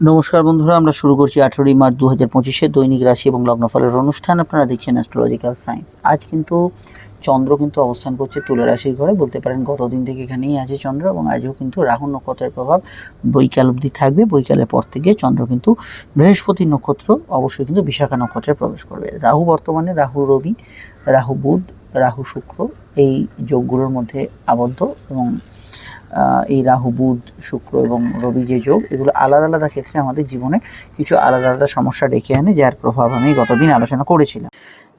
নমস্কার বন্ধুরা, আমরা শুরু করছি আঠেরোই মার্চ দু হাজার পঁচিশে দৈনিক রাশি এবং লগ্নফলের অনুষ্ঠান। আপনারা দেখছেন অ্যাস্ট্রোলজিক্যাল সায়েন্স আজ কিন্তু চন্দ্র কিন্তু অবস্থান করছে তুলা রাশির ঘরে। বলতে পারেন গতদিন থেকে এখানেই আছে চন্দ্র এবং আজও কিন্তু রাহু নক্ষত্রের প্রভাব বৈকাল অবধি থাকবে। বৈকালের পর থেকে চন্দ্র কিন্তু বৃহস্পতি নক্ষত্র, অবশ্যই কিন্তু বিশাখা নক্ষত্রে প্রবেশ করবে। রাহু বর্তমানে রাহু রবি, রাহু বুধ, রাহু শুক্র এই যোগগুলোর মধ্যে আবদ্ধ এবং এই রাহু, বুধ, শুক্র এবং রবি যে যোগ, এগুলো আলাদা আলাদা ক্ষেত্রে আমাদের জীবনে কিছু আলাদা আলাদা সমস্যা ডেকে আনে, যার প্রভাব আমি গতদিন আলোচনা করেছিলাম।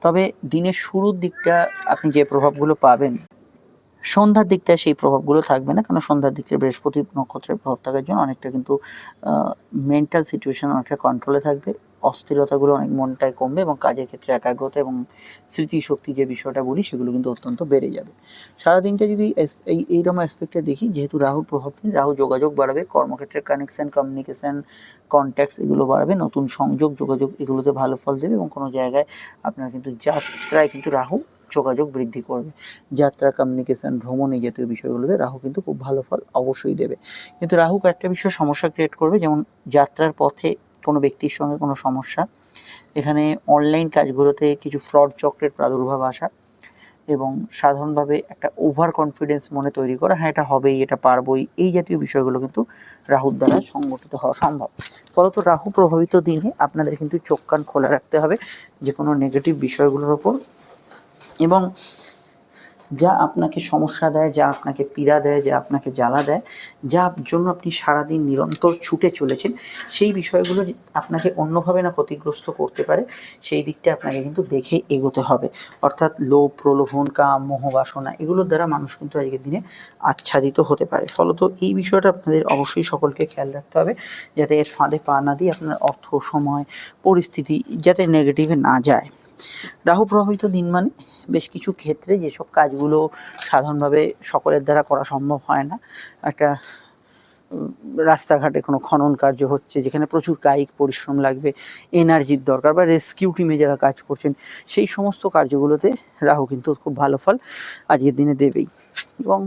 তবে দিনের শুরুর দিকটা আপনি যে প্রভাবগুলো পাবেন, সন্ধ্যার দিকটায় সেই প্রভাবগুলো থাকবে না, কারণ সন্ধ্যার দিকটা বৃহস্পতি নক্ষত্রের প্রভাব থাকার জন্য অনেকটা কিন্তু মেন্টাল সিচুয়েশন অনেকটা কন্ট্রোলে থাকবে। অস্থিরতাগুলো অনেক মনটায় কমবে এবং কাজের ক্ষেত্রে একাগ্রতা এবং স্মৃতিশক্তি যে বিষয়টা বলি, সেগুলো কিন্তু অত্যন্ত বেড়ে যাবে। সারাদিনটা যদি এই, এইরকম অ্যাসপেক্টে দেখি, যেহেতু রাহুর প্রভাব রাহু যোগাযোগ বাড়াবে, কর্মক্ষেত্রে কানেকশন কমিউনিকেশন কন্ট্যাক্টস এগুলো বাড়াবে, নতুন সংযোগ, যোগাযোগ এগুলোতে ভালো ফল দেবে এবং কোনো জায়গায় আপনার কিন্তু যাত্রায় কিন্তু রাহু যোগাযোগ বৃদ্ধি করবে। যাত্রা কমিউনিকেশন ভ্রমণ এই জাতীয় বিষয়গুলোতে রাহু কিন্তু খুব ভালো ফল অবশ্যই দেবে। কিন্তু রাহু কয়েকটা বিষয় সমস্যা ক্রিয়েট করবে, যেমন যাত্রার পথে কোনো ব্যক্তির সঙ্গে কোনো সমস্যা। এখানে অনলাইন কাজগুলোতে কিছু ফ্রড চক্রের প্রাদুর্ভাব আসা এবং সাধারণভাবে একটা ওভার কনফিডেন্স মনে তৈরি করা হ্যাঁ এটা হবেই, এটা পারবই, এই জাতীয় বিষয়গুলো কিন্তু রাহুর দ্বারা সংগঠিত হওয়া সম্ভব। ফলত রাহু প্রভাবিত দিনে আপনাদের কিন্তু চোখ কান খোলা রাখতে হবে যে কোনো নেগেটিভ বিষয়গুলোর ওপর এবং যা আপনাকে সমস্যা দেয়, যা আপনাকে পীড়া দেয়, যা আপনাকে জ্বালা দেয় যার জন্য আপনি সারাদিন নিরন্তর ছুটে চলেছেন, সেই বিষয়গুলো আপনাকে অন্যভাবে না ক্ষতিগ্রস্ত করতে পারে, সেই দিকটা আপনাকে কিন্তু দেখে এগোতে হবে। অর্থাৎ লোভ, প্রলোভন, কাম, মোহ, বাসনা, এগুলোর দ্বারা মানুষ কিন্তু আজকের দিনে আচ্ছাদিত হতে পারে। ফলত এই বিষয়টা আপনাদের অবশ্যই সকলকে খেয়াল রাখতে হবে, যাতে এর ফাঁদে পা না দিয়ে আপনার অর্থ, সময়, পরিস্থিতি যাতে নেগেটিভে না যায়। রাহু প্রভাবিত দিন মানে বেশ কিছু ক্ষেত্রে যেসব কাজগুলো সাধারণভাবে সকলের দ্বারা করা সম্ভব হয় না। একটা রাস্তাঘাটে কোনো খনন কার্য হচ্ছে, যেখানে প্রচুর কায়িক পরিশ্রম লাগবে, এনার্জির দরকার বা রেস্কিউ টিমে যারা কাজ করছেন, সেই সমস্ত কার্যগুলোতে রাহু কিন্তু খুব ভালো ফল আজকের দিনে দেবেই। এবং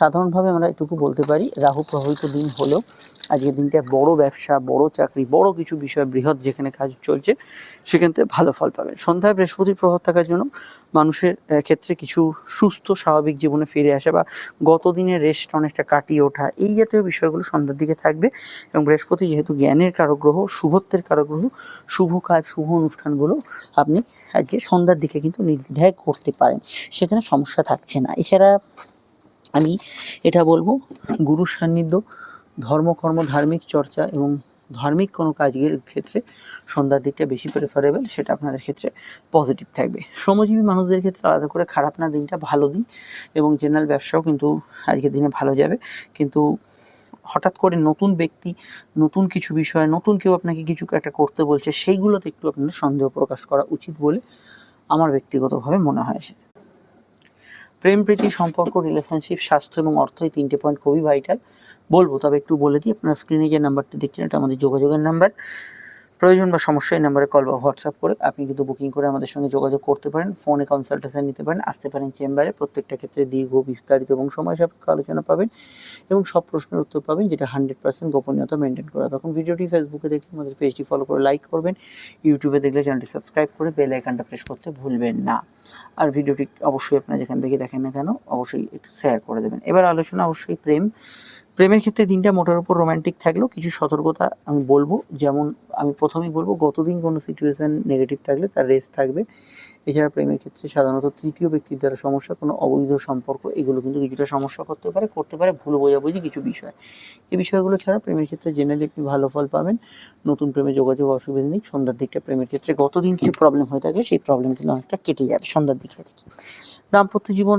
সাধারণভাবে আমরা এটুকু বলতে পারি, রাহু প্রভাবিত দিন হলো আজকের দিনটা বড় ব্যবসা, বড় চাকরি, বড় কিছু বিষয়, বৃহৎ যেখানে কাজ চলছে সেখান থেকে ভালো ফল পাবেন। সন্ধ্যায় বৃহস্পতির প্রভাব থাকার জন্য মানুষের ক্ষেত্রে কিছু সুস্থ, স্বাভাবিক জীবনে ফিরে আসা বা গত দিনের রেস্ট অনেকটা কাটিয়ে ওঠা, এই জাতীয় বিষয়গুলো সন্ধ্যার দিকে থাকবে এবং বৃহস্পতি যেহেতু জ্ঞানের কারক গ্রহ শুভত্বের কারক গ্রহ শুভ কাজ, শুভ অনুষ্ঠানগুলো আপনি আজকে সন্ধ্যার দিকে কিন্তু নির্দ্বিধায় করতে পারেন, সেখানে সমস্যা থাকছে না। এছাড়া আমি এটা বলব, গুরু সান্নিধ্য, ধর্মকর্ম, ধার্মিক চর্চা এবং ধার্মিক কোনো কাজের ক্ষেত্রে সন্ধ্যার দিকটা বেশি প্রেফারেবল সেটা আপনাদের ক্ষেত্রে পজিটিভ থাকবে। শ্রমজীবী মানুষদের ক্ষেত্রে আলাদা করে খারাপ না, দিনটা ভালো দিন এবং জেনারেল ব্যবসাও কিন্তু আজকের দিনে ভালো যাবে। কিন্তু হঠাৎ করে নতুন ব্যক্তি, নতুন কিছু বিষয়, নতুন কেউ আপনাকে কিছু একটা করতে বলছে, সেইগুলোতে একটু আপনাদের সন্দেহ প্রকাশ করা উচিত বলে আমার ব্যক্তিগতভাবে মনে হয়। প্রেম প্রীতি সম্পর্ক রিলেশনশিপ স্বাস্থ্য এবং অর্থ এই তিনটে পয়েন্ট খুবই ভাইটাল বলব, তবে একটু বলে দিই, আপনার স্ক্রিনে যে নাম্বারটা দেখছেন, এটা আমাদের যোগাযোগের নাম্বার প্রয়োজন বা সমস্যা, এই নাম্বারে কল বা হোয়াটসঅ্যাপ করে আপনি কিন্তু বুকিং করে আমাদের সঙ্গে যোগাযোগ করতে পারেন। ফোনে কনসালটেশন নিতে পারেন, আসতে পারেন চেম্বারে প্রত্যেকটা ক্ষেত্রে দীর্ঘ, বিস্তারিত এবং সময় সাপেক্ষ আলোচনা পাবেন এবং সব প্রশ্নের উত্তর পাবেন যেটা হান্ড্রেড পার্সেন্ট গোপনীয়তা মেনটেন করা হবে। এখন ভিডিওটি ফেসবুকে দেখলে আমাদের পেজটি ফলো করে লাইক করবেন। ইউটিউবে দেখলে চ্যানেলটি সাবস্ক্রাইব করে বেল আইকনটা প্রেস করতে ভুলবেন না। আর ভিডিওটি অবশ্যই আপনারা যেখান থেকে দেখেন না কেন, অবশ্যই একটু শেয়ার করে দেবেন। এবার আলোচনা অবশ্যই প্রেম। প্রেমের ক্ষেত্রে দিনটা মোটের উপর রোম্যান্টিক থাকলেও কিছু সতর্কতা আমি বলব। যেমন আমি প্রথমেই বলব, গতদিন কোনো সিচুয়েশন নেগেটিভ থাকলে তার রেস থাকবে। এছাড়া প্রেমের ক্ষেত্রে সাধারণত তৃতীয় ব্যক্তির দ্বারা সমস্যা, কোনো অবৈধ সম্পর্ক, এগুলো কিন্তু কিছুটা সমস্যা করতে পারে করতে পারে ভুল বোঝাবুঝি কিছু বিষয়। এই বিষয়গুলো ছাড়া প্রেমের ক্ষেত্রে জেনারেলি আপনি ভালো ফল পাবেন। নতুন প্রেমে যোগাযোগ অসুবিধা নেই, সন্ধ্যার দিকটা প্রেমের ক্ষেত্রে গতদিন কিছু প্রবলেম হয়ে থাকে, সেই প্রবলেম কিন্তু অনেকটা কেটে যাবে সন্ধ্যার দিকে আর কি। দাম্পত্য জীবন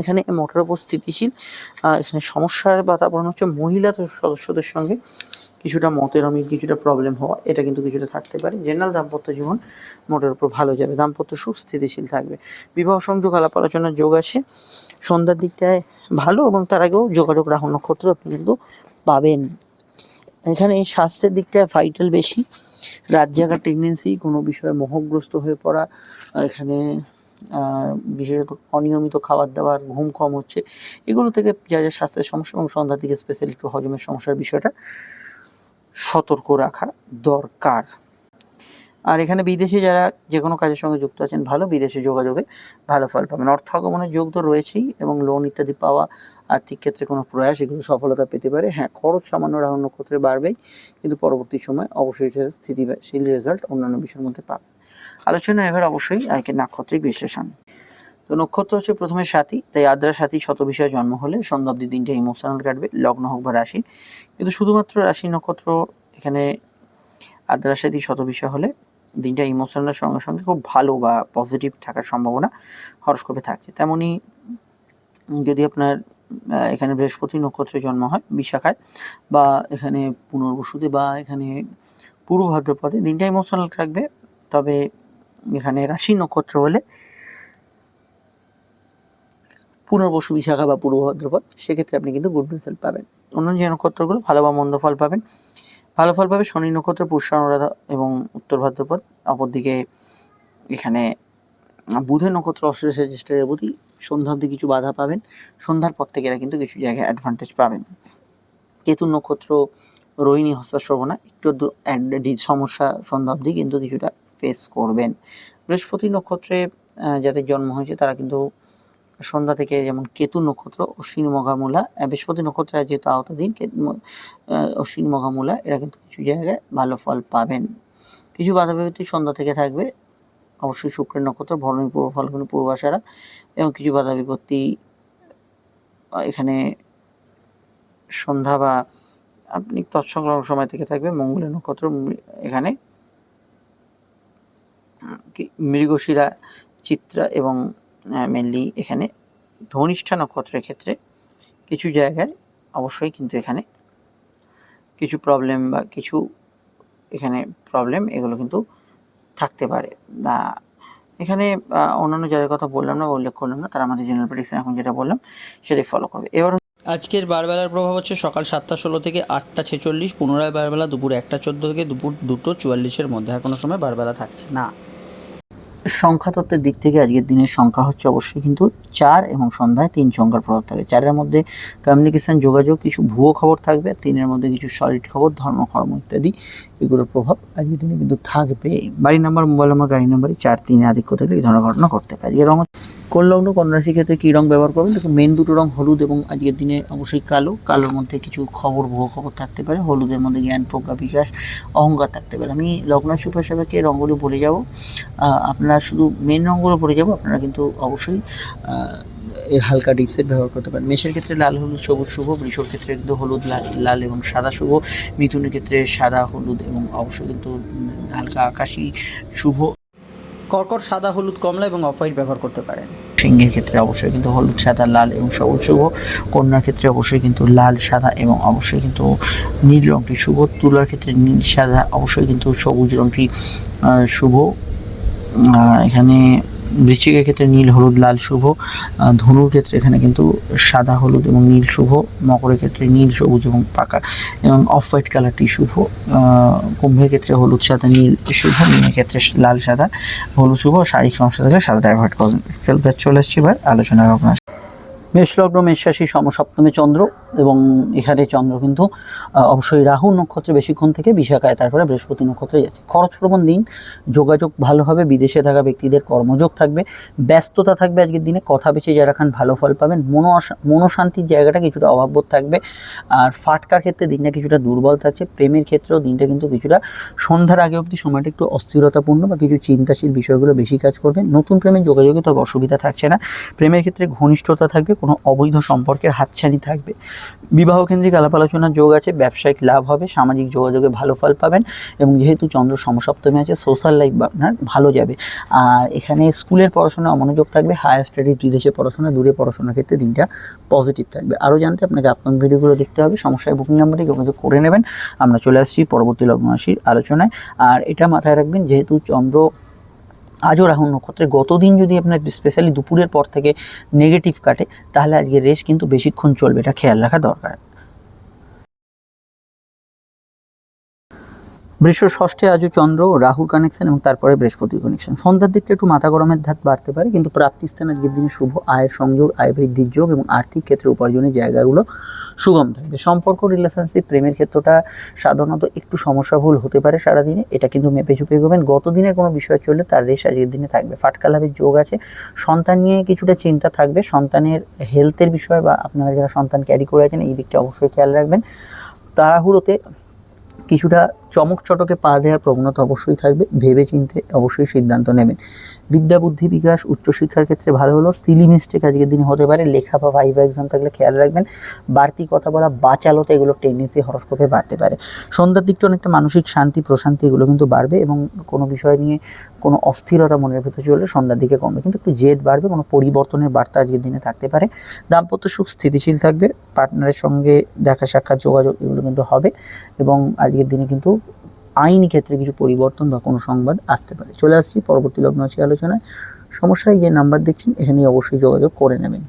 এখানে মোটের স্থিতিশীল এখানে সমস্যার বাতাবরণ হচ্ছে মহিলা সদস্যদের সঙ্গে। কিছুটা মতের অমিল, কিছুটা প্রবলেম হওয়া, এটা কিন্তু কিছুটা থাকতে পারে। জেনারেল দাম্পত্য জীবন মোটের উপর ভালো যাবে। দাম্পত্য সুখ স্থিতিশীল থাকবে। বিবাহ সংযোগ, আলাপ আলোচনার যোগ আছে। সন্ধ্যার দিকটায় ভালো এবং তার আগেও যোগাযোগ রাহু নক্ষত্র আপনি কিন্তু পাবেন। এখানে স্বাস্থ্যের দিকটায় ভাইটাল বেশি। রাত জাগার টেন্ডেন্সি কোনো বিষয়ে মোহগ্রস্ত হয়ে পড়া এখানে বিশেষত অনিয়মিত খাবার দাবার, ঘুম কম হচ্ছে, এগুলো থেকে যা যা স্বাস্থ্যের সমস্যা এবং সন্ধ্যার দিকে স্পেশালি একটু হজমের সমস্যার বিষয়টা সতর্ক রাখা দরকার। আর এখানে বিদেশে যারা যে কোনো কাজের সঙ্গে যুক্ত আছেন, ভালো বিদেশে যোগাযোগে ভালো ফল পাবেন। অর্থ আগমনের যোগ তো রয়েছেই এবং লোন ইত্যাদি পাওয়া আর্থিক ক্ষেত্রে কোনো প্রয়াস, এগুলো সফলতা পেতে পারে। হ্যাঁ খরচ সামান্য রাহুল নক্ষত্রে বাড়বেই, কিন্তু পরবর্তী সময় অবশ্যই স্থিতিশীল রেজাল্ট অন্যান্য বিষয়ের মধ্যে পাবে আলোচনা এবার অবশ্যই আজকে নাক্ষত্রিক বিশ্লেষণ। তো নক্ষত্র হচ্ছে প্রথমে সাথী তাই আদ্রা সাথী শত বিষয়ে জন্ম হলে সন্ধ্যা অব্দি দিনটা ইমোশনাল কাটবে, লগ্ন হোক বা রাশি। কিন্তু শুধুমাত্র রাশি নক্ষত্র এখানে আদ্রা সাথী শত বিষয় হলে দিনটা ইমোশনালের সঙ্গে সঙ্গে খুব ভালো বা পজিটিভ থাকার সম্ভাবনা হরস্কোপে থাকছে তেমনই যদি আপনার এখানে বৃহস্পতি নক্ষত্রে জন্ম হয়, বিশাখায়, বা এখানে পুনর্বসুতে, বা এখানে পূর্ব ভাদ্রপদে, দিনটা ইমোশনাল থাকবে তবে এখানে রাশি নক্ষত্র হলে পুনর্বসু বিশাখা বা পূর্ব ভাদ্রপদ, সেক্ষেত্রে আপনি কিন্তু গুড রেজাল্ট পাবেন। অন্য যে নক্ষত্রগুলো, ভালো বা মন্দ ফল পাবেন। ভালো ফল পাবে শনি নক্ষত্র পুষ্য অনুরাধা এবং উত্তর ভাদ্রপদ। অপরদিকে এখানে বুধের নক্ষত্র অশ্লেষা চেষ্টা রেবতী সন্ধ্যার দিকে কিছু বাধা পাবেন। সন্ধ্যার পর থেকে এরা কিন্তু কিছু জায়গায় অ্যাডভান্টেজ পাবেন। কেতু নক্ষত্র, রোহিণী, হস্তাশ্রবণা, একটু সমস্যা সন্ধ্যা অবধি কিন্তু কিছুটা ফেস করবেন। বৃহস্পতি নক্ষত্রে যাদের জন্ম হয়েছে তারা কিন্তু সন্ধ্যা থেকে যেমন কেতু নক্ষত্র অশ্বিনী মঘামূলা বৃহস্পতি নক্ষত্রের যেহেতু আহ, অশ্বিনী মঘামূলা এরা কিন্তু কিছু জায়গায় ভালো ফল পাবেন। কিছু বাধা বিপত্তি সন্ধ্যা থেকে থাকবে। অবশ্যই শুক্রের নক্ষত্র ভরণী পূর্ব ফাল্গুনি পূর্বাশারা এবং কিছু বাধা বিপত্তি এখানে সন্ধ্যা বা আপনি তৎসংলগ্ন সময় থেকে থাকবে মঙ্গলের নক্ষত্র এখানে মৃগশিরা, চিত্রা এবং মেনলি এখানে ধনিষ্ঠা নক্ষত্রের ক্ষেত্রে কিছু জায়গায় অবশ্যই কিন্তু এখানে কিছু প্রবলেম বা কিছু এখানে প্রবলেম এগুলো কিন্তু থাকতে পারে। না এখানে অন্যান্য যাদের কথা বললাম না উল্লেখ করলাম না, তারা আমাদের জেনারেল প্রেডিকশন এখন যেটা বললাম সেটাই ফলো করবে। এবার আজকের বারবেলার প্রভাব হচ্ছে সকাল সাতটা ষোলো থেকে আটটা ছেচল্লিশ, পুনরায় বারবেলা দুপুর একটা চোদ্দ থেকে দুপুর দুটো চুয়াল্লিশের মধ্যে। আর কোনো সময় বারবেলা থাকছে না। সংখ্যা তত্ত্বের দিক থেকে আজকের দিনের সংখ্যা হচ্ছে অবশ্যই কিন্তু চার এবং সন্ধ্যায় তিন সংখ্যার প্রভাব থাকবে চারের মধ্যে কমিউনিকেশান যোগাযোগ, কিছু ভুয়ো খবর থাকবে। তিনের মধ্যে কিছু সলিড খবর, ধর্ম, কর্ম ইত্যাদি এগুলোর প্রভাব আজকের দিনে কিন্তু থাকবে। বাড়ি নাম্বার, মোবাইল নাম্বার, গাড়ি নাম্বারই চার তিনে আধিক্য থেকে এই ধরনের ঘটনা ঘটতে পারে। এর রঙ কল্যাণ কন্যারাশির ক্ষেত্রে কী রং ব্যবহার করবেন? দেখুন মেন দুটো রং হলুদ এবং আজকের দিনে অবশ্যই কালো। কালোর মধ্যে কিছু খবর ভুয়ো খবর থাকতে পারে। হলুদের মধ্যে জ্ঞান, প্রজ্ঞা, বিকাশ, অহংকার থাকতে পারে। আমি লগ্ন সুপার সাপেক্ষে রঙগুলো বলে যাব। আপনারা শুধু মেন রঙগুলো পরে যাব, আপনারা কিন্তু অবশ্যই এর হালকা ডিপসেট ব্যবহার করতে পারেন। মেষের ক্ষেত্রে লাল হলুদ, সবুজ শুভ। বৃষর ক্ষেত্রে কিন্তু হলুদ, লাল লাল এবং সাদা শুভ। মিথুনের ক্ষেত্রে সাদা, হলুদ এবং অবশ্যই কিন্তু হালকা আকাশি শুভ। কর্কট, সাদা, হলুদ, কমলা এবং অফ হোয়াইট ব্যবহার করতে পারেন। সিংহের ক্ষেত্রে অবশ্যই কিন্তু হলুদ, সাদা, লাল এবং সবুজ শুভ। কন্যার ক্ষেত্রে অবশ্যই কিন্তু লাল, সাদা এবং অবশ্যই কিন্তু নীল রঙটি শুভ। তুলার ক্ষেত্রে নীল, সাদা অবশ্যই কিন্তু সবুজ রঙটি শুভ। এখানে বৃশ্চিকের ক্ষেত্রে নীল, হলুদ, লাল, শুভ। ধনুর ক্ষেত্রে এখানে কিন্তু সাদা, হলুদ এবং নীল, শুভ। মকরের ক্ষেত্রে নীল, সবুজ এবং পাকা। এবং অফ হোয়াইট কালারটি শুভ। কুম্ভের ক্ষেত্রে হলুদ, সাদা, নীল, শুভ। মীনের ক্ষেত্রে লাল, সাদা। হলুদ, শুভ। শারীরিক সমস্যা থাকলে সাদা অ্যাভয়েড করবেন। চলে আসছি এবার আলোচনার আপনার। মেষলগ্ন মেষরাশি, সমসপ্তমে চন্দ্র। এবং এখানে চন্দ্র কিন্তু অবশ্যই রাহু নক্ষত্রে বেশিক্ষণ থেকে বিশাখায়, তারপরে বৃহস্পতি নক্ষত্রে যাচ্ছে। খরচপ্রবণ দিন, যোগাযোগ ভালো হবে, বিদেশে থাকা ব্যক্তিদের কর্মযোগ থাকবে, ব্যস্ততা থাকবে আজকের দিনে, কথা বেছে যারা খান ভালো ফল পাবেন মনো মনোশান্তির জায়গাটা কিছুটা অভাববোধ থাকবে, আর ফাটকার ক্ষেত্রে দিনটা কিছুটা দুর্বল থাকছে, প্রেমের ক্ষেত্রেও দিনটা কিন্তু কিছুটা সন্ধ্যার আগে অবধি সময়টা একটু অস্থিরতাপূর্ণ বা কিছু চিন্তাশীল বিষয়গুলো বেশি কাজ করবে, নতুন প্রেমের যোগাযোগে তবে অসুবিধা থাকছে না, প্রেমের ক্ষেত্রে ঘনিষ্ঠতা থাকবে, কোনো অবৈধ সম্পর্কের হাতছানি থাকবে। বিবাহ কেন্দ্রিক আলাপ আলোচনার যোগ আছে, ব্যবসায়িক লাভ হবে, সামাজিক যোগাযোগে ভালো ফল পাবেন এবং যেহেতু চন্দ্র সমসপ্তমী আছে সোশ্যাল লাইফ আপনার ভালো যাবে। আর এখানে স্কুলের পড়াশোনা অমনোযোগ থাকবে হায়ার স্টাডিজ বিদেশে পড়াশোনা, দূরে পড়াশোনার ক্ষেত্রে দিনটা পজিটিভ থাকবে। আরও জানতে আপনাকে আপনার ভিডিওগুলো দেখতে হবে, সমস্যায় বুকিং নাম্বারে যোগাযোগ করে নেবেন। আমরা চলে আসছি পরবর্তী লগ্ন রাশির আলোচনায়। আর এটা মাথায় রাখবেন, যেহেতু চন্দ্র আজও রাহু নক্ষত্রে গতদিন যদি আপনার স্পেশালি দুপুরের পর থেকে নেগেটিভ কাটে, তাহলে আজকে রেস কিন্তু বেশিক্ষণ চলবে, এটা খেয়াল রাখা দরকার। বৃষ ষষ্ঠে আজও চন্দ্র রাহুর কানেকশন এবং তারপরে বৃহস্পতির কানেকশন সন্ধ্যার দিকটা একটু মাথা গরমের ধাত বাড়তে পারে, কিন্তু প্রাপ্তিস্থান আজকের দিনে শুভ আয়ের সংযোগ, আয় বৃদ্ধির যোগ এবং আর্থিক ক্ষেত্রে উপার্জনের জায়গাগুলো সুগম থাকবে সম্পর্ক রিলেশনশিপ প্রেমের ক্ষেত্রটা সাধারণত একটু সমস্যাভুল হতে পারে সারাদিনে। এটা কিন্তু মেপে চুপে গেবেন গত দিনের কোনো বিষয় চললে তার রেশ আজকের দিনে থাকবে। ফাটকা লাভের যোগ আছে। সন্তান নিয়ে কিছুটা চিন্তা থাকবে। সন্তানের হেলথের বিষয় বা আপনারা যারা সন্তান ক্যারি করে আছেন, এই দিকটা অবশ্যই খেয়াল রাখবেন। তাড়াহুড়োতে কিছুটা চমক চটকে পা দেওয়ার প্রবণতা অবশ্যই থাকবে ভেবে চিনতে অবশ্যই সিদ্ধান্ত নেবেন। বিদ্যা, বুদ্ধি, বিকাশ, উচ্চশিক্ষার ক্ষেত্রে ভালো হলো সিলি মিস্টেক আজকের দিনে হতে পারে। লেখা বা ভাইবা এক্সাম থাকলে খেয়াল রাখবেন, বাড়তি কথা বলা, বাচালতে এগুলো টেন্ডেন্সি হরস্কোপে বাড়তে পারে। সন্ধ্যার দিকটা অনেকটা মানসিক শান্তি, প্রশান্তি এগুলো কিন্তু বাড়বে এবং কোনো বিষয় নিয়ে কোনো অস্থিরতা মনের ভেতর চললে সন্ধ্যার দিকে কমবে। কিন্তু একটু জেদ বাড়বে, কোনো পরিবর্তনের বার্তা আজকের দিনে থাকতে পারে। দাম্পত্য সুখ স্থিতিশীল থাকবে পার্টনারের সঙ্গে দেখা সাক্ষাৎ, যোগাযোগ এগুলো কিন্তু হবে এবং আজকের দিনে কিন্তু আইনি ক্ষেত্রে কিছু পরিবর্তন বা কোনো সংবাদ আসতে পারে। চলে আসছি পরবর্তী লগ্ন আছে আলোচনায়। সমস্যায় যে নাম্বার দেখছেন, এখানে অবশ্যই যোগাযোগ করে নেবেন।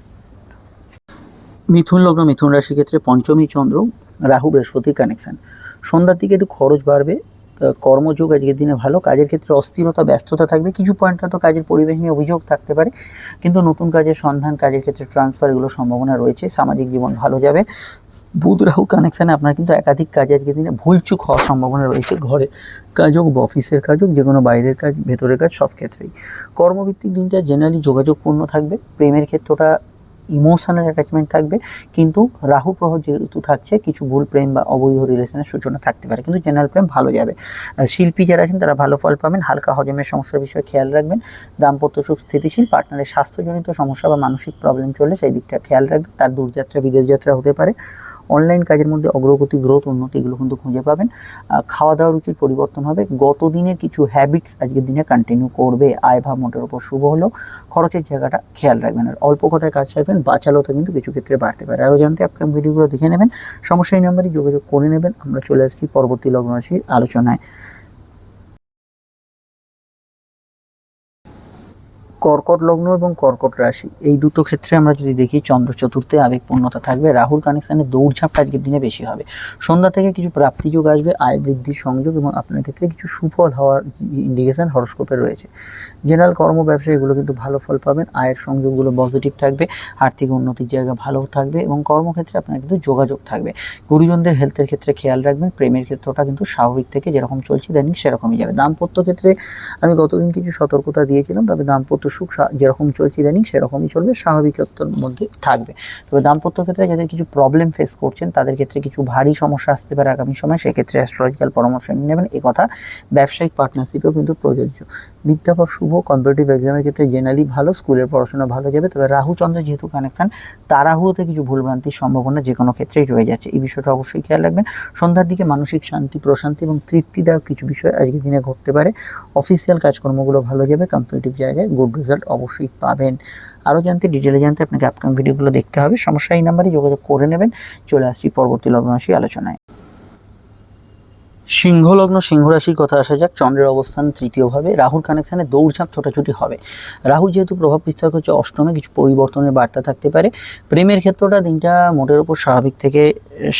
মিথুন লগ্ন, মিথুন রাশি ক্ষেত্রে পঞ্চমী চন্দ্র, রাহু বৃহস্পতি কানেকশন সন্ধ্যার দিকে একটু খরচ বাড়বে কর্মযোগ আজকের দিনে ভালো, কাজের ক্ষেত্রে অস্থিরতা, ব্যস্ততা থাকবে, কিছু পয়েন্ট তো কাজের পরিবেশ নিয়ে অভিযোগ থাকতে পারে, কিন্তু নতুন কাজের সন্ধান, কাজের ক্ষেত্রে ট্রান্সফার এগুলো সম্ভাবনা রয়েছে, সামাজিক জীবন ভালো যাবে। বুধ, রাহু কানেকশানে আপনার কিন্তু একাধিক কাজে আজকে দিনে ভুলচুক হওয়ার সম্ভাবনা রয়েছে। ঘরে কাজ হোক বা অফিসের কাজ হোক যে কোনো বাইরের কাজ, ভেতরের কাজ, সব ক্ষেত্রেই। কর্মভিত্তিক দিনটা জেনারেলি যোগাযোগপূর্ণ থাকবে। প্রেমের ক্ষেত্রটা ইমোশনাল অ্যাটাচমেন্ট থাকবে। কিন্তু রাহু প্রভাব যেহেতু থাকছে, কিছু ভুল প্রেম বা অবৈধ রিলেশনের সূচনা থাকতে পারে। কিন্তু জেনারেল প্রেম ভালো যাবে। শিল্পী যারা আছেন, তারা ভালো ফল পাবেন। হালকা হজমের সমস্যার বিষয়ে খেয়াল রাখবেন। দাম্পত্য সুখ স্থিতিশীল পার্টনারের স্বাস্থ্যজনিত সমস্যা বা মানসিক প্রবলেম চললে সেই দিকটা খেয়াল রাখবেন। তার দূরযাত্রা, বিদেশ যাত্রা হতে পারে। অনলাইন কাজের মধ্যে অগ্রগতি গ্রোথ উন্নতি এগুলো কিন্তু খুঁজে পাবেন। খাওয়া দাওয়ার রুচির পরিবর্তন হবে। গত দিনের কিছু হ্যাবিটস আজকের দিনে কন্টিনিউ করবে। আয় ভাব মোটের ওপর শুভ হলেও খরচের জায়গাটা খেয়াল রাখবেন আর অল্প কথায় কাজ রাখবেন, বাঁচালোতে কিন্তু কিছু ক্ষেত্রে বাড়তে পারে। আরও জানতে আপনার ভিডিওগুলো দেখে নেবেন। সমস্যা এই নাম্বারে যোগাযোগ করে নেবেন। আমরা চলে আসছি পরবর্তী লগ্ন আলোচনায়। কর্কট লগ্ন এবং কর্কট রাশি। এই দুটো ক্ষেত্রে আমরা যদি দেখি, চন্দ্র চতুর্থে আবেগপূর্ণতা থাকবে, রাহুল কানেকশানে দৌড়ঝাঁপটা আজকের দিনে বেশি হবে। সন্ধ্যা থেকে কিছু প্রাপ্তিযোগ আসবে, আয় বৃদ্ধির সংযোগ এবং আপনার ক্ষেত্রে কিছু সুফল হওয়ার ইন্ডিকেশন হরস্কোপে রয়েছে। জেনারেল কর্ম, ব্যবসা, এগুলো কিন্তু ভালো ফল পাবেন। আয়ের সংযোগগুলো পজিটিভ থাকবে, আর্থিক উন্নতির জায়গা ভালো থাকবে এবং কর্মক্ষেত্রে আপনার কিন্তু যোগাযোগ থাকবে। গুরুজনদের হেলথের ক্ষেত্রে খেয়াল রাখবেন, প্রেমের ক্ষেত্রটা কিন্তু স্বাভাবিক থেকে যেরকম চলছে ইদানিং সেরকমই যাবে। দাম্পত্য ক্ষেত্রে আমি গতদিন কিছু সতর্কতা দিয়েছিলাম, তবে দাম্পত্য সুখ যেরকম চলছে ইদানিং, সেরকমই চলবে, স্বাভাবিকত্বর মধ্যে থাকবে। তবে দাম্পত্য ক্ষেত্রে যাদের কিছু প্রবলেম ফেস করছেন, তাদের ক্ষেত্রে কিছু ভারী সমস্যা আসতে পারে আগামী সময়। সেক্ষেত্রে অ্যাস্ট্রোলজিক্যাল পরামর্শ নিয়ে নেবেন। এ কথা ব্যবসায়িক পার্টনারশিপেও কিন্তু প্রযোজ্য। বিদ্যা বা শুভ কম্পিটিটিভ এক্সামের ক্ষেত্রে জেনারেলি ভালো স্কুলের পড়াশোনা ভালো যাবে। তবে রাহু চন্দ্র যেহেতু কানেকশান তাড়াহুড়োতে কিছু ভুলভ্রান্তির সম্ভাবনা যে কোনো ক্ষেত্রেই রয়ে যাচ্ছে। এই বিষয়টা অবশ্যই খেয়াল রাখবেন। সন্ধ্যার দিকে মানসিক শান্তি, প্রশান্তি এবং তৃপ্তিদায়ক কিছু বিষয় আজকের দিনে ঘটতে পারে। অফিসিয়াল কাজকর্মগুলো ভালো যাবে কম্পিটিটিভ জায়গায় গুড রেজাল্ট অবশ্যই পাবেন। আরও জানতে ডিটেলে জানতে আপনাকে আপকাম ভিডিওগুলো দেখতে হবে। সমস্যা এই নাম্বারে যোগাযোগ করে নেবেন। চলে আসছি পরবর্তী লগ্নরাশি আলোচনায়। সিংহ লগ্ন সিংহ রাশির কথা আসা যাক, চন্দ্রের অবস্থান তৃতীয়ভাবে, রাহুর কানেকশানে দৌড়ঝাঁপ ছোটাছুটি হবে। রাহু যেহেতু প্রভাব বিস্তার করছে, অষ্টমে কিছু পরিবর্তনের বার্তা থাকতে পারে। প্রেমের ক্ষেত্রটা দিনটা মোটের ওপর স্বাভাবিক থেকে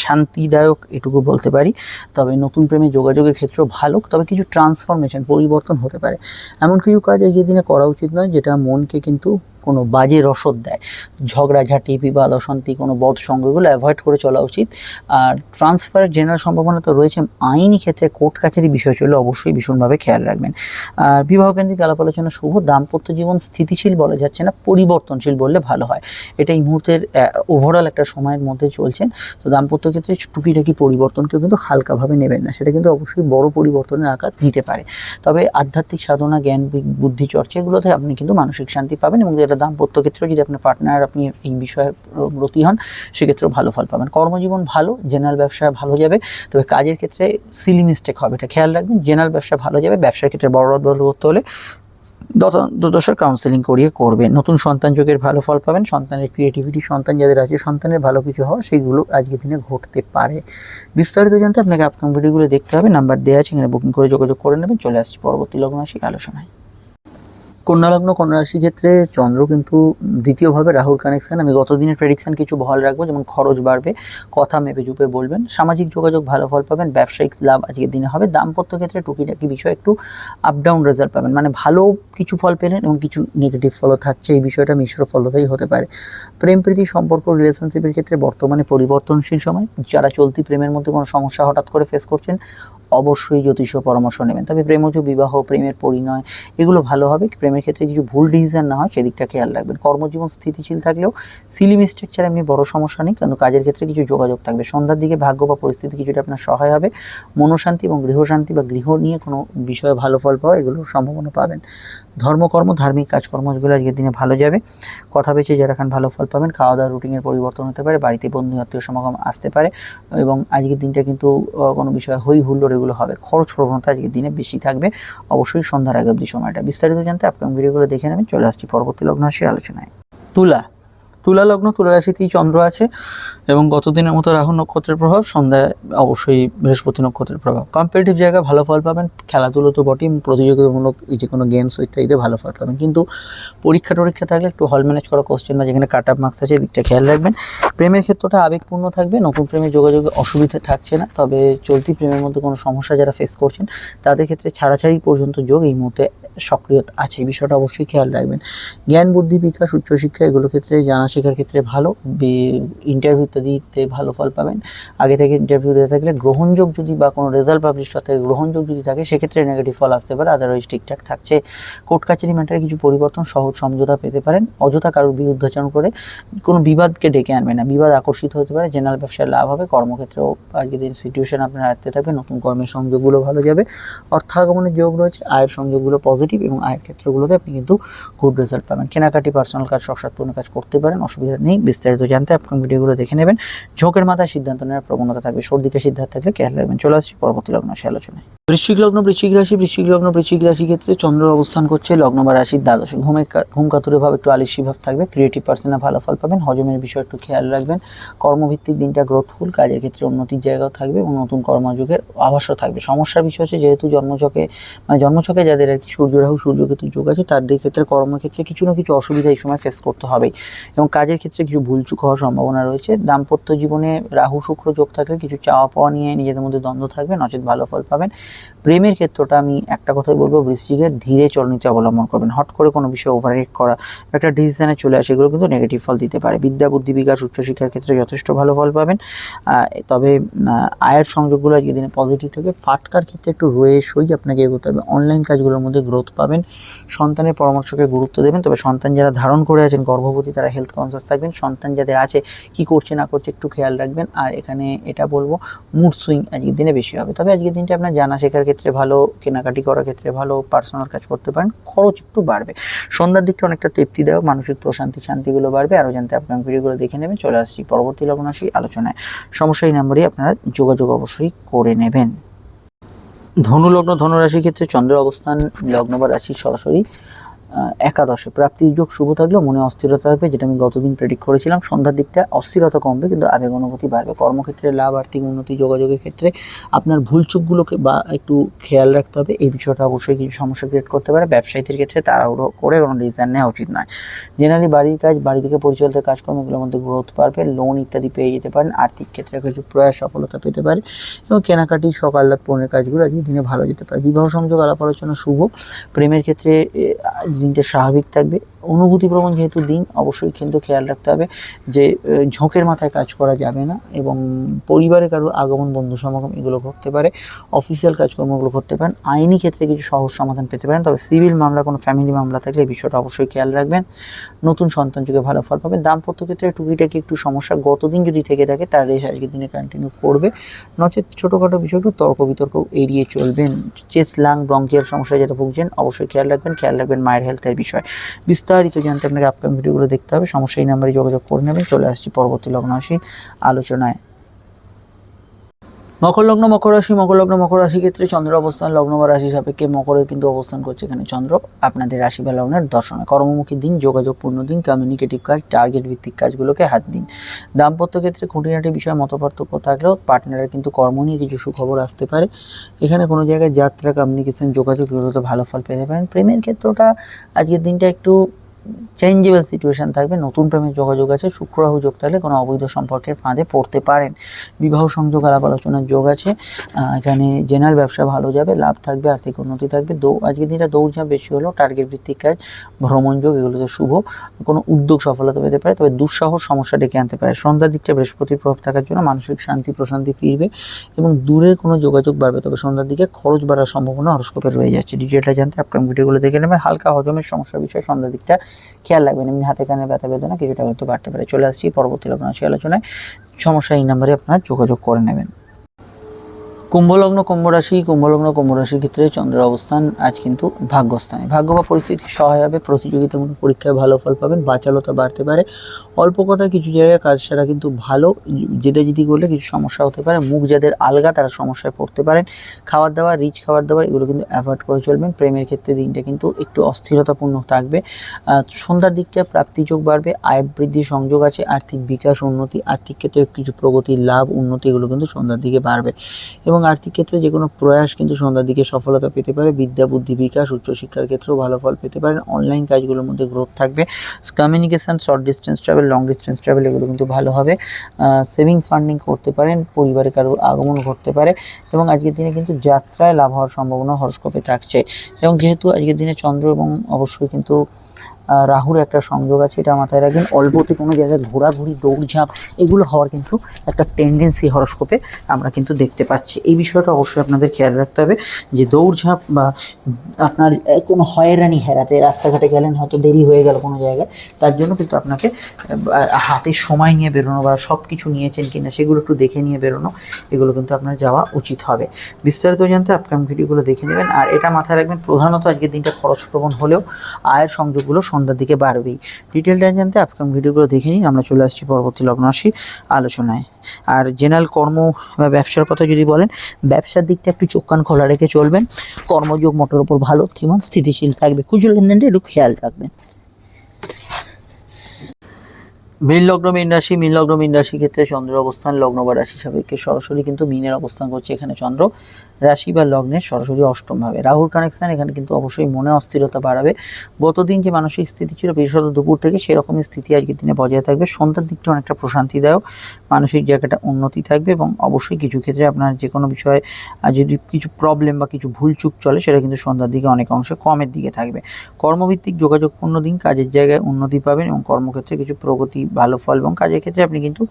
শান্তিদায়ক এটুকু বলতে পারি। তবে নতুন প্রেমে যোগাযোগের ক্ষেত্রেও ভালো, তবে কিছু ট্রান্সফরমেশন পরিবর্তন হতে পারে। এমন কিছু কাজ এগিয়ে দিনে করা উচিত নয়, যেটা মনকে কিন্তু কোনো বাজে রসদ দেয়। ঝগড়াঝাঁটি, বিবাদ, অশান্তি, কোনো বদ সঙ্গ, এগুলো অ্যাভয়েড করে চলা উচিত। আর ট্রান্সফারের জেনারেল সম্ভাবনা তো রয়েছে। আইনি ক্ষেত্রে কোর্ট কাছারি বিষয় চললে অবশ্যই ভীষণভাবে খেয়াল রাখবেন। আর বিবাহকেন্দ্রিক আলাপ আলোচনা শুভ। দাম্পত্য জীবন স্থিতিশীল বলা যাচ্ছে না, পরিবর্তনশীল বললে ভালো হয়। এটা এই মুহূর্তের ওভারঅল একটা সময়ের মধ্যে চলছেন। তো দাম্পত্য ক্ষেত্রে টুকিটাকি পরিবর্তনকেও কিন্তু হালকাভাবে নেবেন না। সেটা কিন্তু অবশ্যই বড় পরিবর্তনের আকার দিতে পারে। তবে আধ্যাত্মিক সাধনা, জ্ঞান বুদ্ধি, চর্চা এগুলোতে আপনি কিন্তু মানসিক শান্তি পাবেন এবং যেটা দাম্পত্য ক্ষেত্রে যদি আপনার পার্টনার আপনি এই বিষয়ে ব্রতী হন, সেক্ষেত্রেও ভালো ফল পাবেন। কর্মজীবন ভালো জেনারেল ব্যবসা ভালো যাবে। তবে কাজের ক্ষেত্রে সিলি মিস্টেক হবে, এটা খেয়াল রাখবেন জেনারেল ব্যবসা ভালো যাবে, ব্যবসার ক্ষেত্রে বড় বড় করতে হলে দশ- দুদশার কাউন্সেলিং করিয়ে করবেন। নতুন সন্তান যোগের ভালো ফল পাবেন, সন্তানের ক্রিয়েটিভিটি সন্তান যাদের আছে, সন্তানের ভালো কিছু হওয়া সেইগুলো আজকের দিনে ঘটতে পারে। বিস্তারিত জানতে আপনাকে আপকাম ভিডিওগুলো দেখতে হবে নাম্বার দেওয়া আছে, এখানে বুকিং করে যোগাযোগ করে নেবেন। চলে আসছি পরবর্তী লগ্ন মাসিক আলোচনায়। কন্যা লগ্ন কন্যা রাশির ক্ষেত্রে চন্দ্র কিন্তু দ্বিতীয়ভাবে রাহুর কানেকশন আমি গত দিনের প্রেডিকশন কিছু বহাল রাখব, যেমন খরচ বাড়বে, কথা মেপে চুপে বলবেন। সামাজিক যোগাযোগ ভালো ফল পাবেন, ব্যবসায়িক লাভ আজকের দিনে হবে। দাম্পত্য ক্ষেত্রে টুকিটাকি বিষয়, একটু আপ ডাউন রেজাল্ট পাবেন। মানে ভালো কিছু ফল পেলেন এবং কিছু নেগেটিভ ফলও থাকছে। এই বিষয়টা মিশ্র ফলতাই হতে পারে। প্রেম, প্রীতি, সম্পর্ক রিলেশনশিপের ক্ষেত্রে বর্তমানে পরিবর্তনশীল সময়। যারা চলতি প্রেমের মধ্যে কোনো সমস্যা হঠাৎ করে ফেস করছেন অবশ্যই জ্যোতিষ পরামর্শ নেবেন। তবে প্রেমজ বিবাহ, প্রেমের পরিণয়, এগুলো ভালো হবে। প্রেমের ক্ষেত্রে কিছু ভুল ডিসিশন না হয়, সেদিকটা খেয়াল রাখবেন। কর্মজীবন স্থিতিশীল থাকলেও সিলি ছাড়া এমনি বড় সমস্যা নেই, কিন্তু কাজের ক্ষেত্রে কিছু যোগাযোগ থাকবে। সন্ধ্যার দিকে ভাগ্য বা পরিস্থিতি কিছুটা আপনার সহায় হবে। মনশান্তি এবং গৃহশান্তি বা গৃহ নিয়ে কোনো বিষয়ে ভালো ফল পাওয়া, এগুলো সম্ভাবনা পাবেন। ধর্মকর্ম, ধার্মিক কাজকর্মগুলো আজকের দিনে ভালো যাবে। কথা বেছে যারা খান ভালো ফল পাবেন খাওয়া দাওয়া রুটিনের পরিবর্তন হতে পারে, বাড়িতে বন্ধু, আত্মীয় সমাগম আসতে পারে এবং আজকের দিনটা কিন্তু কোনো বিষয়ে হই হুল্লোড় এগুলো হবে। খরচ প্রবণতা আজকের দিনে বেশি থাকবে। অবশ্যই সন্ধ্যার আগে অব্দি সময়টা বিস্তারিত জানতে আপনার ভিডিওগুলো দেখে নেবেন। চলে আসছি পরবর্তী লগ্ন আলোচনায়। তুলা তুলা লগ্ন, তুলা রাশিতেই চন্দ্র আছে এবং গতদিনের মতো রাহু নক্ষত্রের প্রভাব, সন্ধ্যায় অবশ্যই বৃহস্পতি নক্ষত্রের প্রভাব। কম্পিটিটিভ জায়গায় ভালো ফল পাবেন, খেলাধুলো তো বটেই, প্রতিযোগিতামূলক যে কোনো গেমস ইত্যাদিতে ভালো ফল পাবেন। কিন্তু পরীক্ষা টরীক্ষা থাকলে একটু হল ম্যানেজ করা কোশ্চেন বা যেখানে কাট আপ মার্কস আছে এদিকটা খেয়াল রাখবেন। প্রেমের ক্ষেত্রটা আবেগপূর্ণ থাকবে, নতুন প্রেমের যোগাযোগে অসুবিধা থাকছে না, তবে চলতি প্রেমের মধ্যে কোনো সমস্যা যারা ফেস করছেন, তাদের ক্ষেত্রে ছাড়াছাড়ি পর্যন্ত যোগ এই মুহূর্তে সক্রিয় আছে, এই বিষয়টা অবশ্যই খেয়াল রাখবেন। জ্ঞান, বুদ্ধি, বিকাশ উচ্চশিক্ষা এগুলো ক্ষেত্রে, জানা শেখার ক্ষেত্রে ভালো। ইন্টারভিউ ইত্যাদিতে ভালো ফল পাবেন। আগে থেকে ইন্টারভিউ দিতে থাকলে গ্রহণযোগ যদি বা কোনো রেজাল্ট পাবলিশ করতে গ্রহণযোগ যদি থাকে, সেক্ষেত্রে নেগেটিভ ফল আসতে পারে আদারওয়াইজ ঠিকঠাক থাকছে। কোর্ট কাছারি ম্যাটারে কিছু পরিবর্তন, সহজ সমঝোতা পেতে পারেন। অযথা কারোর বিরুদ্ধাচরণ করে কোনো বিবাদকে ডেকে আনবে না। বিবাদ আকর্ষিত হতে পারে জেনারেল ব্যবসায় লাভ হবে কর্মক্ষেত্রেও আজকের দিন সিচুয়েশন আপনার আয়ত্তে থাকবে, নতুন কর্মের সংযোগগুলো ভালো যাবে। অর্থাগমনের যোগ রয়েছে, আয়ের সংযোগগুলো পজিটিভ এবং আয়ের ক্ষেত্রগুলোতে আপনি কিন্তু গুড রেজাল্ট পাবেন। কেনাকাটি পার্সোনাল কাজ সংসাদপূর্ণ কাজ করতে পারেন, অসুবিধা নেই। বিস্তারিত জানতে আপনার ভিডিওগুলো দেখে নেবেন। ঝোঁকের মাথায় সিদ্ধান্ত নেওয়ার প্রবণতা থাকবে। সর্দিকে সিদ্ধান্ত থাকলে খেয়াল রাখবেন। চলে আসছি পরবর্তী লগ্ন সে আলোচনায়। বৃশ্চিক লগ্ন, বৃশ্চিক রাশি, বৃশ্চিক লগ্ন, বৃশ্চিক রাশি ক্ষেত্রে চন্দ্র অবস্থান করছে, লগ্ন বা রাশির দ্বাদশে। ঘুমে কাতুরে ভাব, একটু আলিসি ভাব থাকবে। ক্রিয়েটিভ পার্সনে ভালো ফল পাবেন। হজমের বিষয় একটু খেয়াল রাখবেন। কর্মভিত্তিক দিনটা গ্রোথফুল কাজের ক্ষেত্রে উন্নতির জায়গাও থাকবে এবং নতুন কর্মযুগের আভাসও থাকবে। সমস্যার বিষয় হচ্ছে, যেহেতু জন্মছকে মানে জন্মছকে যাদের আর কি সূর্য রাহু সূর্যকেতু যোগ আছে, তাদের ক্ষেত্রে কর্মক্ষেত্রে কিছু না কিছু অসুবিধা এই সময় ফেস করতে হবে এবং কাজের ক্ষেত্রে কিছু ভুলচুক হওয়ার সম্ভাবনা রয়েছে। দাম্পত্য জীবনে রাহু, শুক্র যোগ থাকলে কিছু চাওয়া পাওয়া নিয়ে নিজেদের মধ্যে দ্বন্দ্ব থাকবে, নচেত ভালো ফল পাবেন। প্রেমের ক্ষেত্রটা আমি একটা কথাই বলব বৃষ্টিকে ধীরে চলনীতি অবলম্বন করবেন। হট করে কোনো বিষয়ে ওভাররেট করা, একটা ডিসিশনে চলে আসে, এগুলো কিন্তু নেগেটিভ ফল দিতে পারে। বিদ্যা, বুদ্ধি, বিকাশ উচ্চশিক্ষার ক্ষেত্রে যথেষ্ট ভালো ফল পাবেন। তবে আয়ের সংযোগগুলো আজকে দিনে পজিটিভ থাকে ফাটকার ক্ষেত্রে একটু রয়ে সই আপনাকে এগোতে হবে। অনলাইন কাজগুলোর মধ্যে গ্রোথ পাবেন। সন্তানের পরামর্শকে গুরুত্ব দেবেন। তবে সন্তান যারা ধারণ করে আছেন, গর্ভবতী, তারা হেলথ কনসিয়াস থাকবেন। সন্তান যাদের আছে, কি করছে, না করছে একটু খেয়াল রাখবেন। আর এখানে এটা বলব মুড সুইং আজকের দিনে বেশি হবে। তবে আজকের দিনটা আপনার জানা শেখার ক্ষেত্রে ভালো, কেনাকাটি করার ক্ষেত্রে ভালো পার্সোনাল কাজ করতে পারেন, খরচ একটু বাড়বে। সন্ধ্যার দিকটা অনেকটা তৃপ্তি দেওয়া, মানসিক প্রশান্তি, শান্তিগুলো বাড়বে। আরও জানতে আপনার ভিডিওগুলো দেখে নেবেন, চলে আসছি পরবর্তী লগ্ন আসি আলোচনায়। সমস্যা এই নাম্বারই আপনারা যোগাযোগ অবশ্যই করে নেবেন। ধনু লগ্ন, ধনুরাশির ক্ষেত্রে চন্দ্র অবস্থান লগ্ন বা রাশি সরাসরি একাদশে। প্রাপ্তির যোগ শুভ থাকলেও মনে অস্থিরতা থাকবে, যেটা আমি গতদিন প্রেডিক্ট করেছিলাম। সন্ধ্যার দিকটা অস্থিরতা কমবে, কিন্তু আবেগ অনুভূতি বাড়বে। কর্মক্ষেত্রে লাভ, আর্থিক উন্নতি, যোগাযোগের ক্ষেত্রে আপনার ভুলচুকগুলোকে বা একটু খেয়াল রাখতে হবে। এই বিষয়টা অবশ্যই কিছু সমস্যা ক্রিয়েট করতে পারে। ব্যবসায়ীদের ক্ষেত্রে তাড়াহুড়ো করে কোনো ডিসিশন নেওয়া উচিত নয়। জেনারেলি বাড়ির কাজ, বাড়ি থেকে পরিচালিত কাজকর্মগুলোর মধ্যে গ্রোথ পারবে লোন ইত্যাদি পেয়ে যেতে পারেন, আর্থিক ক্ষেত্রে কিছু প্রয়াস, সফলতা পেতে পারে এবং কেনাকাটি, সকাল রাত পূরণের কাজগুলো আজকে দিনে ভালো যেতে পারে। বিবাহ সংযোগ, আলাপ আলোচনা শুভ। প্রেমের ক্ষেত্রে দিনটা স্বাভাবিক থাকবে। অনুভূতিপ্রবণ যেহেতু দিন, অবশ্যই কিন্তু খেয়াল রাখতে হবে যে ঝোঁকের মাথায় কাজ করা যাবে না এবং পরিবারে কারও আগমন, বন্ধু সমাগম এগুলো ঘটতে পারে, অফিসিয়াল কাজকর্মগুলো করতে পারেন আইনি ক্ষেত্রে কিছু সহজ সমাধান পেতে পারেন। তবে সিভিল মামলা, কোনো ফ্যামিলি মামলা থাকলে এই বিষয়টা অবশ্যই খেয়াল রাখবেন। নতুন সন্তান যুগে ভালো ফল পাবে দাম্পত্য ক্ষেত্রে টুকিটাকি একটু সমস্যা। গতদিন যদি থেকে থাকে, তার রেশ আজকের দিনে কন্টিনিউ করবে। নচেত ছোটোখাটো বিষয় একটু তর্ক বিতর্ক এড়িয়ে চলবেন। চেস, লাং ব্রঙ্কিয়াল সমস্যায় যেটা ভুগছেন, অবশ্যই খেয়াল রাখবেন। খেয়াল রাখবেন মায়ের হেলথের বিষয়। বিস্তারিত জানতে আপনাকে আপকামিং ভিডিওগুলো দেখতে হবে। সমস্যা এই নাম্বারে যোগাযোগ করে নেবেন। চলে আসছি পরবর্তী লগ্ন আলোচনায়। মকর লগ্ন, মকর রাশি, মকর লগ্ন, মকর রাশি ক্ষেত্রে চন্দ্রের অবস্থান, লগ্ন বা রাশি সাপেক্ষে মকরের কিন্তু অবস্থান করছে এখানে চন্দ্র। আপনাদের রাশি বা লগ্নের দর্শনে কর্মমুখী দিন, যোগাযোগপূর্ণ দিন কমিউনিকেটিভ কাজ টার্গেট ভিত্তিক কাজগুলোকে হাত দিন। দাম্পত্য ক্ষেত্রে খুঁটিনাটি বিষয়ে মতপার্থক্য থাকলেও পার্টনারের কিন্তু কর্ম নিয়ে কিছু সুখবর আসতে পারে। এখানে কোনো জায়গায় যাত্রা কমিউনিকেশন যোগাযোগ ভালো ফল পেতে পারেন প্রেমের ক্ষেত্রটা আজকের দিনটা একটু চেঞ্জেবল সিচুয়েশন থাকবে, নতুন প্রেমের যোগাযোগ আছে শুক্র রাহু যোগ থাকলে কোনো অবৈধ সম্পর্কের ফাঁদে পড়তে পারেন। বিবাহ সংযোগ আলাপ আলোচনার যোগ আছে এখানে জেনারেল ব্যবসা ভালো যাবে, লাভ থাকবে, আর্থিক উন্নতি থাকবে। দৌ, আজকের দিনটা দৌড়ঝাঁপ বেশি হলেও টার্গেট ভিত্তিক কাজ, ভ্রমণ যোগ, এগুলোতে শুভ, কোনো উদ্যোগ সফলতা পেতে পারে, তবে দুঃসাহস সমস্যা ডেকে আনতে পারে। সন্ধ্যার দিকটা বৃহস্পতির প্রভাব থাকার জন্য মানসিক শান্তি, প্রশান্তি ফিরবে এবং দূরের কোনো যোগাযোগ বাড়বে, তবে সন্ধ্যার দিকে খরচ বাড়ার সম্ভাবনা হরস্কোপে রয়ে যাচ্ছে। ডিটেলটা জানতে আপনার ভিডিওগুলো দেখে নেবেন। হালকা হজমের সমস্যার বিষয়ে সন্ধ্যার দিকটা খেয়াল রাখবেন, এমনি হাতে কানে ব্যথা বেদনা কিছুটা হয়তো বাড়তে পারে। চলে আসছি পরবর্তী সেই আলোচনায়। সমস্যা এই নাম্বারে আপনারা যোগাযোগ করে নেবেন। কুম্ভলগ্ন কুম্ভ রাশি কুম্ভলগ্ন কুম্ভ রাশির ক্ষেত্রে চন্দ্রের অবস্থান আজ কিন্তু ভাগ্যস্থানে। ভাগ্য বা পরিস্থিতি সহায় হবে, প্রতিযোগিতামূলক পরীক্ষায় ভালো ফল পাবেন, বাচালতা বাড়তে পারে। অল্প কথা কিছু জায়গায় কাজ সেরা কিন্তু ভালো, জেদাজিদি করলে কিছু সমস্যা হতে পারে। মুখ যাদের আলগা, তারা সমস্যায় পড়তে পারেন। খাবার দাবার রিচ খাবার দাবার, এগুলো কিন্তু অ্যাভয়েড করে চলবেন। প্রেমের ক্ষেত্রে দিনটা কিন্তু একটু অস্থিরতাপূর্ণ থাকবে। সন্ধ্যার দিকটা প্রাপ্তিযোগ বাড়বে, আয় বৃদ্ধি সংযোগ আছে, আর্থিক বিকাশ, উন্নতি, আর্থিক ক্ষেত্রে কিছু প্রগতি, লাভ, উন্নতি এগুলো কিন্তু সন্ধ্যার দিকে বাড়বে। এবং আর্থিক ক্ষেত্রে যে কোনো প্রয়াস কিন্তু সন্ধ্যার দিকে সফলতা পেতে পারে। বিদ্যা, বুদ্ধি বিকাশ উচ্চশিক্ষার ক্ষেত্রেও ভালো ফল পেতে পারেন। অনলাইন কাজগুলোর মধ্যে গ্রোথ থাকবে। Communication short distance travel long distance travel এগুলো কিন্তু ভালো হবে। সেভিংস ফান্ডিং করতে পারেন, পরিবারে কারও আগমন ঘটতে পারে এবং আজকের দিনে কিন্তু যাত্রায় লাভ হওয়ার সম্ভাবনা হরস্কোপে থাকছে। এবং যেহেতু আজকের দিনে চন্দ্র এবং অবশ্যই কিন্তু রাহুর একটা সংযোগ আছে, এটা মাথায় রাখবেন। অল্পতে কোনো জায়গায় ঘোরাঘুরি, দৌড়ঝাঁপ, এগুলো হওয়ার কিন্তু একটা টেন্ডেন্সি হরস্কোপে আমরা কিন্তু দেখতে পাচ্ছি। এই বিষয়টা অবশ্যই আপনাদের খেয়াল রাখতে হবে যে দৌড়ঝাঁপ বা আপনার কোনো হয়রানি হেরাতে, রাস্তাঘাটে গেলেন, হয়তো দেরি হয়ে গেল কোনো জায়গায়, তার জন্য কিন্তু আপনাকে হাতে সময় নিয়ে বেরোনো বা সব কিছু নিয়েছেন কিনা সেগুলো একটু দেখে নিয়ে বেরোনো, এগুলো কিন্তু আপনার যাওয়া উচিত হবে। বিস্তারিত জানতে আপকামিং ভিডিওগুলো দেখে নেবেন। আর এটা মাথায় রাখবেন, প্রধানত আজকের দিনটা খরচ খরচপ্রবণ হলেও আয়ের সংযোগগুলো সন্ধ্যার দিকে বাড়বেই। ডিটেলটা জানতে আপকাম ভিডিওগুলো দেখে নিন, আমরা চলে আসছি পরবর্তী লগ্ন রাশি আলোচনায়। আর জেনারেল কর্ম বা ব্যবসার কথা যদি বলেন, ব্যবসার দিকটা একটু চোখ কান খোলা রেখে চলবেন। কর্মযোগ মোটর ওপর ভালো ধীমান স্থিতিশীল থাকবে। খুচরো লেনদেনটা একটু খেয়াল রাখবেন। মীন লগ্ন, মীন রাশি, মীন লগ্ন, মীন রাশি ক্ষেত্রে চন্দ্রের অবস্থান, লগ্ন বা রাশি সাপেক্ষে সরাসরি কিন্তু মীনের অবস্থান করছে এখানে চন্দ্র। রাশি বা লগ্নের সরাসরি অষ্টম ভাবে। রাহুর কানেকশন এখানে কিন্তু অবশ্যই মনে অস্থিরতা বাড়াবে। গতদিন যে মানসিক স্থিতি ছিল, বিশেষত দুপুর থেকে সেরকমই স্থিতি আজকের দিনে বজায় থাকবে। সন্ধ্যার দিকটা অনেকটা প্রশান্তিদায়ক। মানসিক জায়গাটা উন্নতি থাকবে এবং অবশ্যই কিছু ক্ষেত্রে আপনার যে কোনো বিষয়ে যদি কিছু প্রবলেম বা কিছু ভুলচুক চলে, সেটা কিন্তু সন্ধ্যার দিকে অনেক অংশে কমের দিকে থাকবে। কর্মভিত্তিক যোগাযোগপূর্ণ দিন কাজের জায়গায় উন্নতি পাবেন এবং কর্মক্ষেত্রে কিছু প্রগতি, ভালো ফল এবং কাজের ক্ষেত্রে আপনি কিন্তু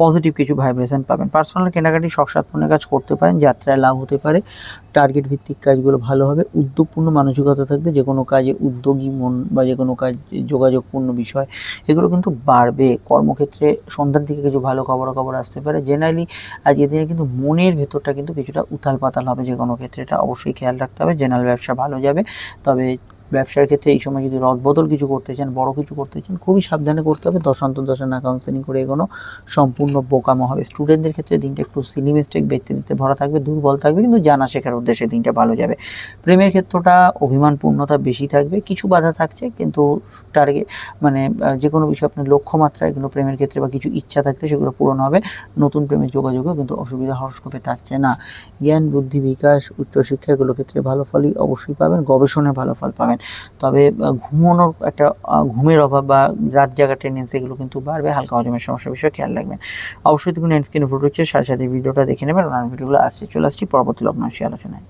পজিটিভ কিছু ভাইব্রেশন পাবেন। পার্সোনাল কেনাকাটি শখ কাজ করতে পারেন, যাত্রায় লাভ হতে পারে। টার্গেট ভিত্তিক কাজগুলো ভালো হবে। উদ্যোগপূর্ণ মানসিকতা থাকবে। যে কোনো কাজে উদ্যোগী মন বা যে কোনো কাজ যোগাযোগপূর্ণ বিষয়, এগুলো কিন্তু বাড়বে। কর্মক্ষেত্রে সন্ধ্যার দিকে কিছু ভালো খবরাখবর আসতে পারে। জেনারেলি আজকের দিনে কিন্তু মনের ভেতরটা কিন্তু কিছুটা উথাল পাতাল হবে যে কোনো ক্ষেত্রে। এটা অবশ্যই খেয়াল রাখতে হবে। জেনারেল ব্যবসা ভালো যাবে। তবে ব্যবসার ক্ষেত্রে এই সময় যদি রদবদল কিছু করতে চান, বড় কিছু করতে চান, খুবই সাবধানে করতে হবে। দশা না কাউন্সেলিং করে এগোনো সম্পূর্ণ বোকামো হবে। স্টুডেন্টদের ক্ষেত্রে দিনটা একটু সিলি মিস্টেক ব্যক্তিত্বে ভরা থাকবে, দুর্বল থাকবে, কিন্তু জানা শেখার উদ্দেশ্যে দিনটা ভালো যাবে। প্রেমের ক্ষেত্রটা অভিমানপূর্ণতা বেশি থাকবে। কিছু বাধা থাকছে, কিন্তু টার্গেট মানে যে কোনো বিষয় আপনার লক্ষ্যমাত্রা, এগুলো প্রেমের ক্ষেত্রে বা কিছু ইচ্ছা থাকলে সেগুলো পূরণ হবে। নতুন প্রেমের যোগাযোগেও কিন্তু অসুবিধা হরস্কোপে থাকছে না। জ্ঞান, বুদ্ধি, বিকাশ উচ্চশিক্ষা এগুলো ক্ষেত্রে ভালো ফলই অবশ্যই পাবেন, গবেষণায় ভালো ফল পাবেন। তবে ঘুমানোর একটা ঘুমের অভাব বা রাত জাগা টেন্ডেন্সি এগুলো কিন্তু বাড়বে, হালকা হজমের সমস্যার বিষয়ে খেয়াল রাখবেন। অবশ্যই দেখুন এন্ড স্ক্রিনে ফুট হচ্ছে, সাথে সাথে ভিডিওটা দেখে নেবেন ওনার ভিডিওগুলো আসছে চলে আসছি, পরবর্তী লগ্ন আলোচনায়।